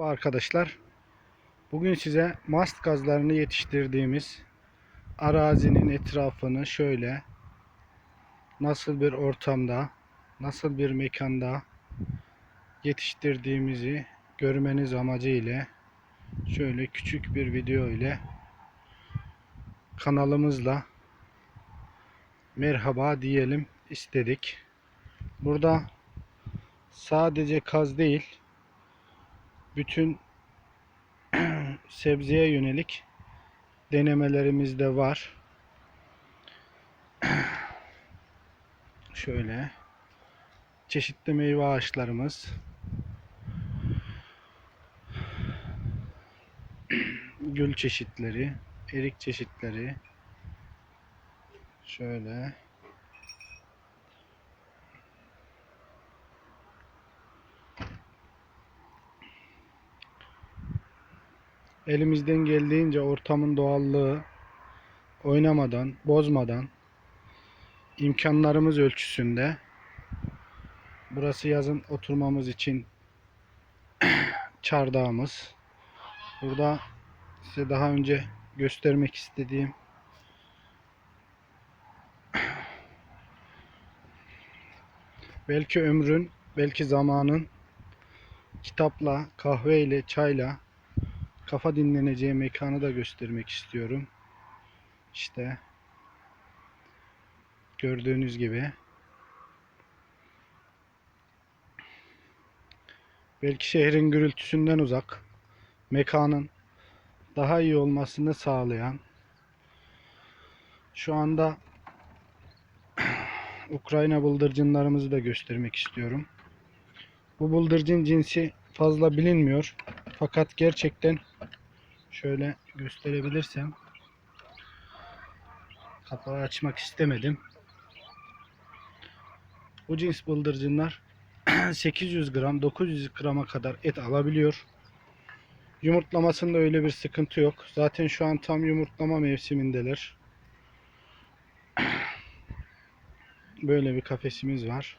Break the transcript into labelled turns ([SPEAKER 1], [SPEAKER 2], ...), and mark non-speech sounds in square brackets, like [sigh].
[SPEAKER 1] Merhaba arkadaşlar. Bugün size mast gazlarını yetiştirdiğimiz arazinin etrafını şöyle nasıl bir ortamda, nasıl bir mekanda yetiştirdiğimizi görmeniz amacı ile şöyle küçük bir video ile kanalımızla merhaba diyelim istedik. Burada sadece kaz değil, bütün [clears throat] sebzeye yönelik denemelerimiz de var. [clears throat] Şöyle çeşitli meyve ağaçlarımız. [clears throat] Gül çeşitleri, erik çeşitleri. Şöyle elimizden geldiğince ortamın doğallığı oynamadan, bozmadan imkanlarımız ölçüsünde burası yazın oturmamız için [clears throat] çardağımız. Burada size daha önce göstermek istediğim [clears throat] belki ömrün, belki zamanın kitapla, kahveyle, çayla kafa dinleneceği mekanı da göstermek istiyorum. İşte gördüğünüz gibi belki şehrin gürültüsünden uzak mekanın daha iyi olmasını sağlayan şu anda [clears throat] Ukrayna bıldırcınlarımızı da göstermek istiyorum. Bu bıldırcın cinsi fazla bilinmiyor. Fakat gerçekten şöyle gösterebilirsem kapağı açmak istemedim. Bu cins bıldırcınlar [clears throat] 800 gram 900 grama kadar et alabiliyor. Yumurtlamasında öyle bir sıkıntı yok. Zaten şu an tam yumurtlama mevsimindeler. [clears throat] Böyle bir kafesimiz var.